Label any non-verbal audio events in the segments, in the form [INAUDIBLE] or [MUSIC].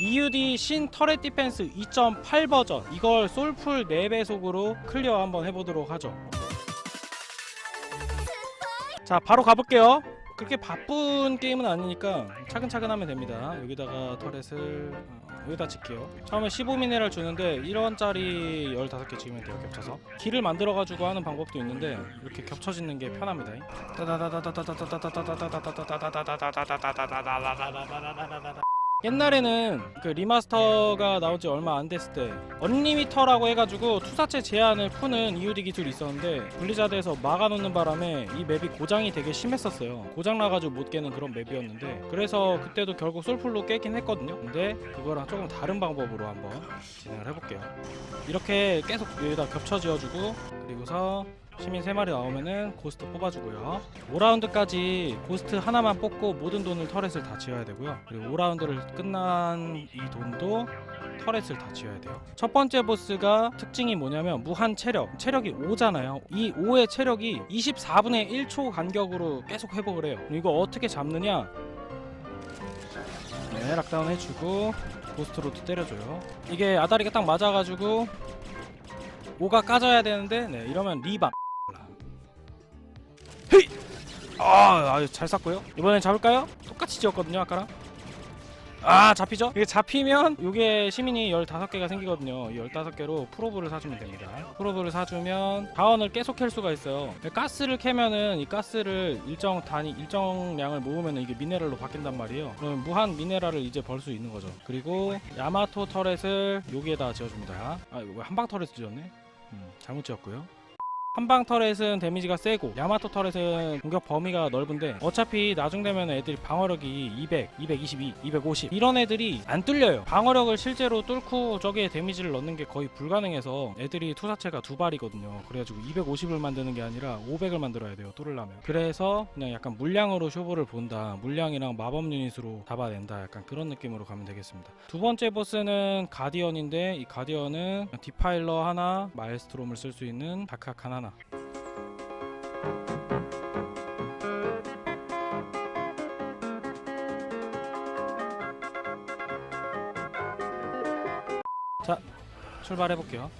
EUD 신 터렛 디펜스 2.8 버전. 이걸 솔풀 4배속으로 클리어 한번 해보도록 하죠. 자 바로 가볼게요. 그렇게 바쁜 게임은 아니니까 차근차근 하면 됩니다. 여기다가 터렛을 어, 여기다 짓게요. 처음에 15미네랄 주는데 1원짜리 15개 지으면 돼요 겹쳐서. 길을 만들어 가지고 하는 방법도 있는데 이렇게 겹쳐 짓는 게 편합니다 옛날에는 그 리마스터가 나온 지 얼마 안 됐을 때 언리미터라고 해가지고 투사체 제한을 푸는 EUD 기술이 있었는데 블리자드에서 막아놓는 바람에 이 맵이 고장이 되게 심했었어요. 고장 나가지고 못 깨는 그런 맵이었는데 그래서 그때도 결국 솔풀로 깨긴 했거든요. 근데 그거랑 조금 다른 방법으로 한번 진행을 해볼게요. 이렇게 계속 여기다 겹쳐 지어주고 그리고서 시민 3마리 나오면은 고스트 뽑아주고요. 5라운드까지 고스트 하나만 뽑고 모든 돈을 터렛을 다 지어야 되고요. 그리고 5라운드를 끝난 이 돈도 터렛을 다 지어야 돼요. 첫 번째 보스가 특징이 뭐냐면 무한 체력 체력이 5잖아요. 이 5의 체력이 24분의 1초 간격으로 계속 회복을 해요. 이거 어떻게 잡느냐? 네 락다운 해주고 고스트로도 때려줘요. 이게 아다리가 딱 맞아가지고 5가 까져야 되는데 네 이러면 리바 아, 아유, 잘 쐈고요. 이번엔 잡을까요? 똑같이 지었거든요, 아까랑. 아, 잡히죠? 이게 잡히면 이게 시민이 15개가 생기거든요. 이 15개로 프로브를 사주면 됩니다. 프로브를 사주면 자원을 계속 캘 수가 있어요. 가스를 캐면은 이 가스를 일정 단위, 일정량을 모으면은 이게 미네랄로 바뀐단 말이에요. 그럼 무한 미네랄을 이제 벌 수 있는 거죠. 그리고 야마토 터렛을 여기에다 지어줍니다. 아, 이거 왜 한방 터렛 지었네? 음, 잘못 지었고요. 한방 터렛은 데미지가 세고 야마토 터렛은 공격 범위가 넓은데 어차피 나중 되면 애들이 방어력이 200, 222, 250 이런 애들이 안 뚫려요. 방어력을 실제로 뚫고 저기에 데미지를 넣는 게 거의 불가능해서 애들이 투사체가 두 발이거든요. 그래가지고 250을 만드는 게 아니라 500을 만들어야 돼요 뚫으려면. 그래서 그냥 약간 물량으로 쇼부를 본다. 물량이랑 마법 유닛으로 잡아낸다. 약간 그런 느낌으로 가면 되겠습니다. 두 번째 보스는 가디언인데 이 가디언은 디파일러 하나 마일스트롬을 쓸 수 있는 다크아칸 하나 자 출발해 볼게요.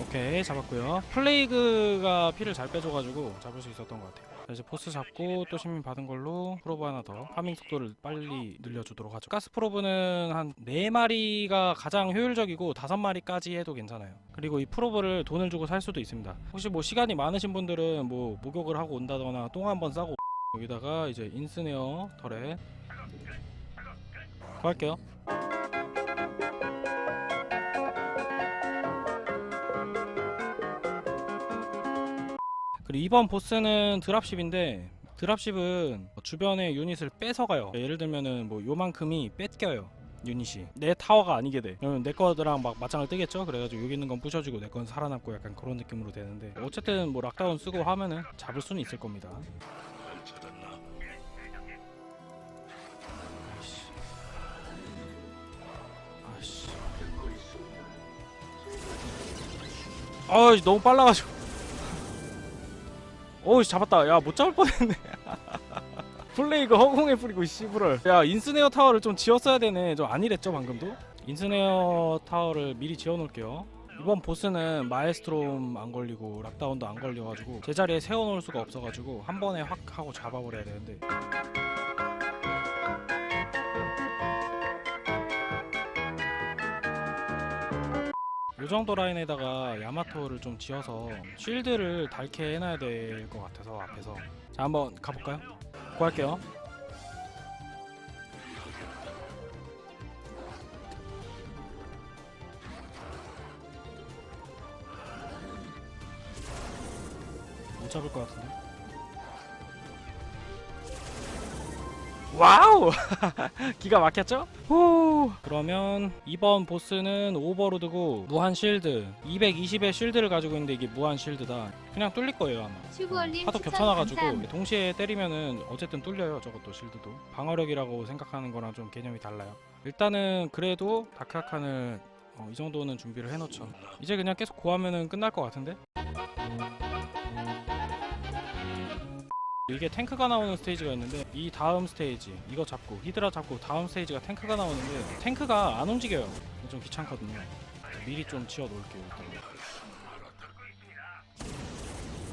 오케이 잡았고요. 플레이그가 피를 잘 빼줘가지고 잡을 수 있었던 것 같아요 자, 이제 보스 잡고 또 시민 받은 걸로 프로브 하나 더 파밍 속도를 빨리 늘려주도록 하죠. 가스 프로브는 한 4마리가 가장 효율적이고 5마리까지 해도 괜찮아요. 그리고 이 프로브를 돈을 주고 살 수도 있습니다. 혹시 뭐 시간이 많으신 분들은 뭐 목욕을 하고 온다거나 똥 한번 싸고 [LAUGHS] 여기다가 이제 인스네어 털에 구할게요 그리고 이번 보스는 드랍십인데 드랍십은 주변의 유닛을 뺏어가요. 예를 들면은 뭐 요만큼이 뺏겨요 유닛이. 내 타워가 아니게 돼. 그러면 내 거랑 막 맞짱을 뜨겠죠? 그래가지고 여기 있는 건 부셔주고 내 건 살아남고 약간 그런 느낌으로 되는데 어쨌든 뭐 락다운 쓰고 하면은 잡을 수는 있을 겁니다. 아이씨. 아이씨. 아이 너무 빨라가지고 어우 잡았다. 야 못 잡을 뻔했네. [LAUGHS] 플레이가 허공에 뿌리고 씨부럴 야 인스네어 타워를 좀 지었어야 되네. 좀 아니랬죠 방금도? 인스네어 타워를 미리 지어 놓을게요. 이번 보스는 마에스트롬 안 걸리고 락다운도 안 걸려가지고 제자리에 세워놓을 수가 없어가지고 한 번에 확 하고 잡아버려야 되는데 이 정도 라인에다가 야마토를 좀 지어서 쉴드를 닳게 해놔야 될 것 같아서 앞에서. 자 한번 가볼까요? 구할게요. 못 잡을 것 같은데 와우! [LAUGHS] 기가 막혔죠? 후! 그러면 이번 보스는 오버로드고 무한 쉴드 220의 쉴드를 가지고 있는데 이게 무한 쉴드다 그냥 뚫릴 거예요 아마 슈구얼님 하도 겹쳐놔가지고 감사합니다. 동시에 때리면은 어쨌든 뚫려요 저것도 실드도 방어력이라고 생각하는 거랑 좀 개념이 달라요 일단은 그래도 다크아칸을 어, 이 정도는 준비를 해놓죠 이제 그냥 계속 구하면은 끝날 것 같은데 이게 탱크가 나오는 스테이지가 있는데 이 다음 스테이지 이거 잡고 히드라 잡고 다음 스테이지가 탱크가 나오는데 탱크가 안 움직여요. 좀 귀찮거든요. 미리 좀 지어 놓을게요 일단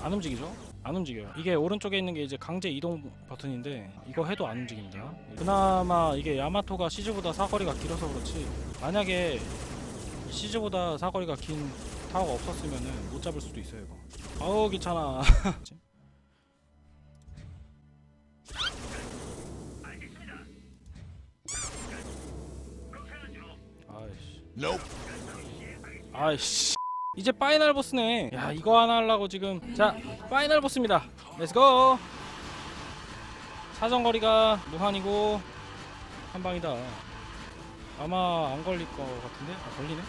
안 움직이죠? 안 움직여요. 이게 오른쪽에 있는 게 이제 강제 이동 버튼인데 이거 해도 안 움직입니다. 그나마 이게 야마토가 시즈보다 사거리가 길어서 그렇지 만약에 시즈보다 사거리가 긴 타워가 없었으면은 못 잡을 수도 있어요 이거. 아우 귀찮아 [LAUGHS] 아이씨. 이제 파이널 보스네. 야 이거 하나 하려고 지금. 자 파이널 보스입니다. 렛츠고 사정거리가 무한이고 한 방이다. 아마 안 걸릴 것 같은데? 아, 걸리네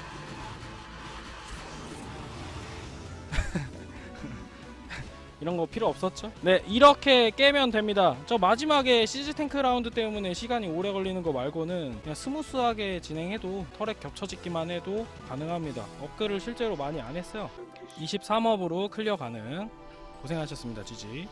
이런 거 필요 없었죠? 네 이렇게 깨면 됩니다. 저 마지막에 시즈 탱크 라운드 때문에 시간이 오래 걸리는 거 말고는 그냥 스무스하게 진행해도 털에 겹쳐짓기만 해도 가능합니다. 업글을 실제로 많이 안 했어요. 23업으로 클리어 가능 고생하셨습니다 지지